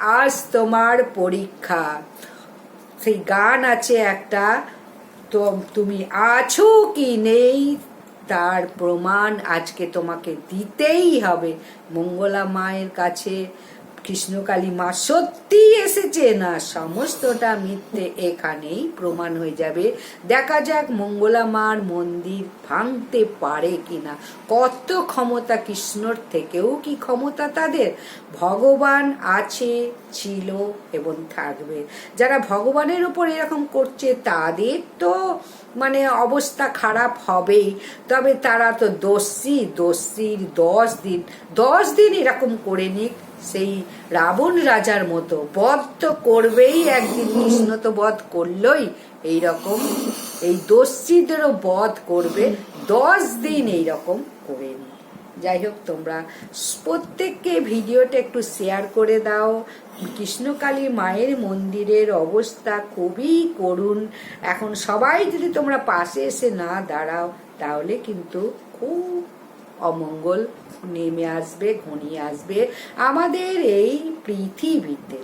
আজ তোমার পরীক্ষা। সেই গান আছে একটা, তো তুমি আছো কি নেই? তার প্রমাণ আজকে তোমাকে দিতেই হবে। মঙ্গলা মায়ের কাছে কৃষ্ণকালী মা সত্যি এসেছে। না, সমস্তটা মিথ্যে এখানেই প্রমাণ হয়ে যাবে। দেখা যাক মঙ্গলা মার মন্দির ভাঙতে পারে কিনা। কত ক্ষমতা কৃষ্ণর থেকেও কি ক্ষমতা তাদের? ভগবান আছে, ছিল এবং থাকবে। যারা ভগবানের উপর এরকম করছে, তাদের তো মানে অবস্থা খারাপ হবেই। তবে তারা তো দোষী, দোষীর দশ দিন দশ দিন এরকম করে নিক। সেই রাবণ রাজার মতো বধ তো করবেই একদিন, কৃষ্ণ তো বধ করলই। এইরকম এই দস্যিদেরও বধ করবে, দশ দিন এইরকম করে। নি যাই হোক তোমরা প্রত্যেককে ভিডিওটা একটু শেয়ার করে দাও। কৃষ্ণকালী মায়ের মন্দিরের অবস্থা খুবই করুণ। এখন সবাই যদি তোমরা পাশে এসে না দাঁড়াও, তাহলে কিন্তু খুব অমঙ্গল নেমে আসবে ঘনিয়ে আসবে আমাদের এই পৃথিবীতে।